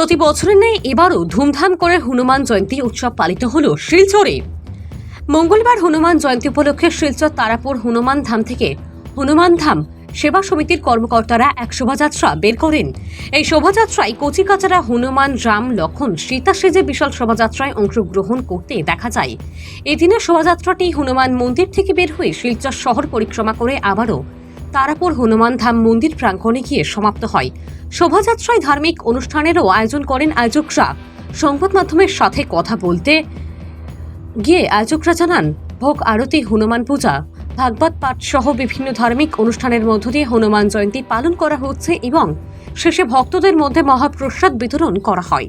প্রতি বছরের ন্যায় এবারও ধুমধাম করে হনুমান জয়ন্তী উৎসব পালিত হলো শিলচরে। মঙ্গলবার হনুমান জয়ন্তী উপলক্ষে শিলচর তারাপুর হনুমান ধাম থেকে হনুমান ধাম সেবা সমিতির কর্মকর্তারা এক শোভাযাত্রা বের করেন। এই শোভাযাত্রায় কচিকাচারা হনুমান, রাম লক্ষণ সীতা সেজে বিশাল শোভাযাত্রায় অংশগ্রহণ করতে দেখা যায়। এদিনের শোভাযাত্রাটি হনুমান মন্দির থেকে বের হয়ে শিলচর শহর পরিক্রমা করে আবারও তারাপুর হনুমান ধাম মন্দির প্রাঙ্গণে গিয়ে সমাপ্ত হয়। শোভাযাত্রায় ধার্মিক অনুষ্ঠানেরও আয়োজন করেন আয়োজকরা। সংবাদ মাধ্যমের সাথে কথা বলতে গিয়ে আয়োজকরা জানান, ভোগ আরতি, হনুমান পূজা, ভাগবত পাঠ সহ বিভিন্ন ধার্মিক অনুষ্ঠানের মধ্য দিয়ে হনুমান জয়ন্তী পালন করা হচ্ছে এবং শেষে ভক্তদের মধ্যে মহাপ্রসাদ বিতরণ করা হয়।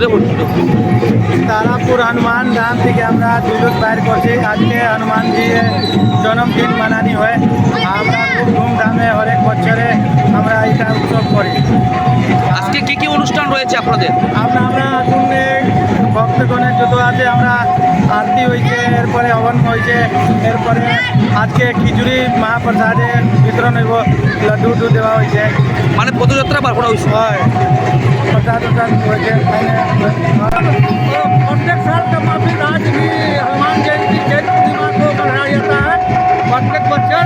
তারাপুর তারাপুর হনুমান ধাম থেকে আমরা জুলুস বাইর করছি। আজকে হনুমানজি জন্মদিন মানানি হয়। আমরা খুব ধুমধামে হরেক বছরে আমরা এটা উৎসব করি। আজকে কি কি অনুষ্ঠান রয়েছে আপনাদের? আমরা আমরা শুনলে ভক্তগণের যত আছে আমরা আরতি হয়েছে এরপরে হবন হয়েছে এরপরে আজকে খিচুড়ি মহাপ্রসাদের বিতরণ হইব লড্ডু দেওয়া হয়েছে। মানে পদযাত্রা বার করা হয়েছে হয় प्रसाद उसाद होते प्रत्येक साल का माफी आज भी हनुमान जयंती जयंती दिमाग को मनाया जाता है प्रत्येक बच्चन